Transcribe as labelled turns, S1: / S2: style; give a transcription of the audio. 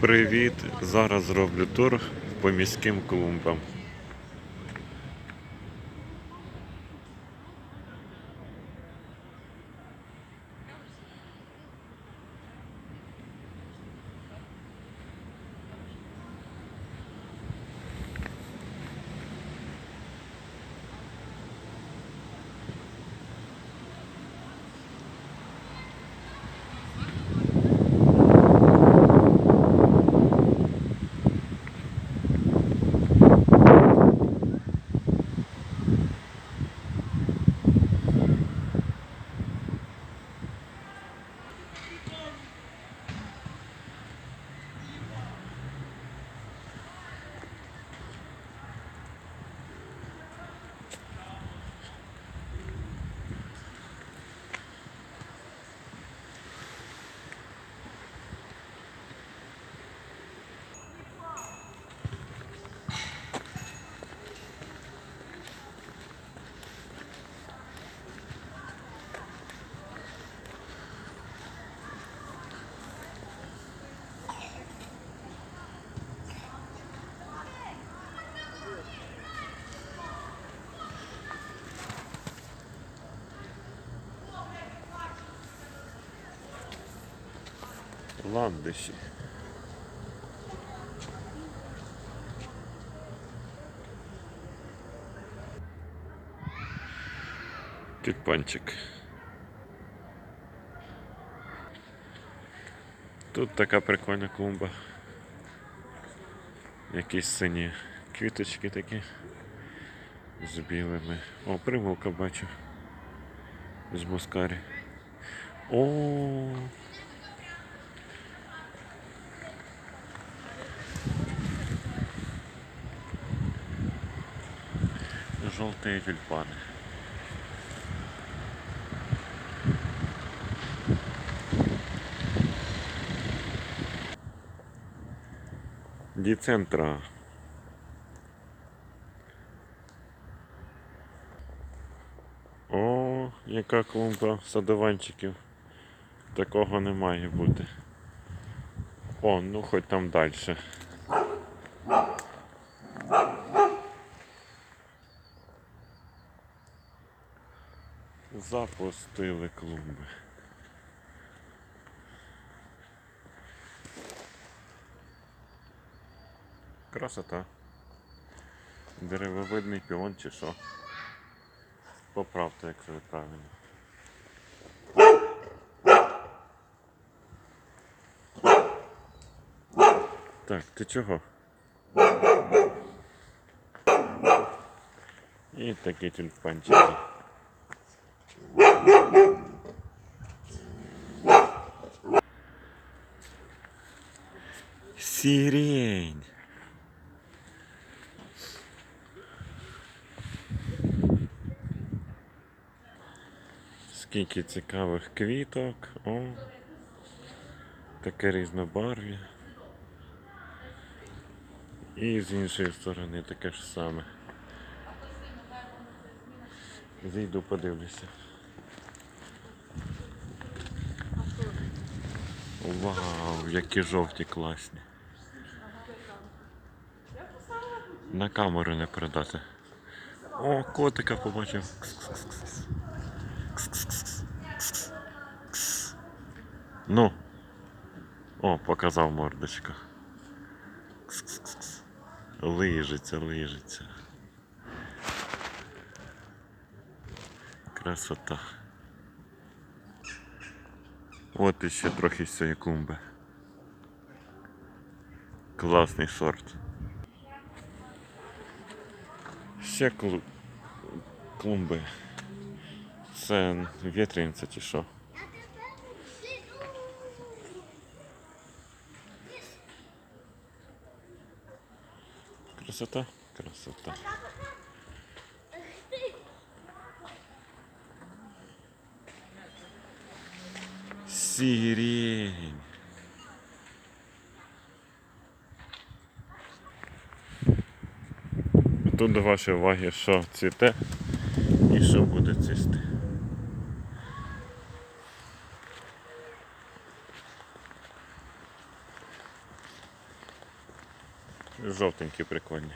S1: Привіт! Зараз зроблю тур по міським клумбам. Ландиші. Тюльпанчик. Тут така прикольна клумба. Якісь сині квіточки такі з білими. О, примулка бачу. З мускарі. О, Желтые тюльпаны. Діцентра. О, яка клумба садованчиків. Такого не має бути. О, ну хоч там далі. Запустили клумби. Красота. Деревовидний піон чи що. Поправте, якщо ви правильно. Так, ти чого? І такі тюльпанчики. Сирень. Скільки цікавих квіток. О, таке різнобарв'я. І з іншої сторони таке ж саме. Зійду подивлюся. Вау, які жовті класні. На камеру не передати. О, котика побачив. Ну. О, показав мордочка. Лижиться, лижиться. Красота. От іще трохи з цієї клумби. Класний сорт. Ще клу... клумби. Це вітринця чи що? Красота? Красота. Сирень. Тут до вашої уваги, що цвіте і що буде цвісти. Жовтенькі прикольні.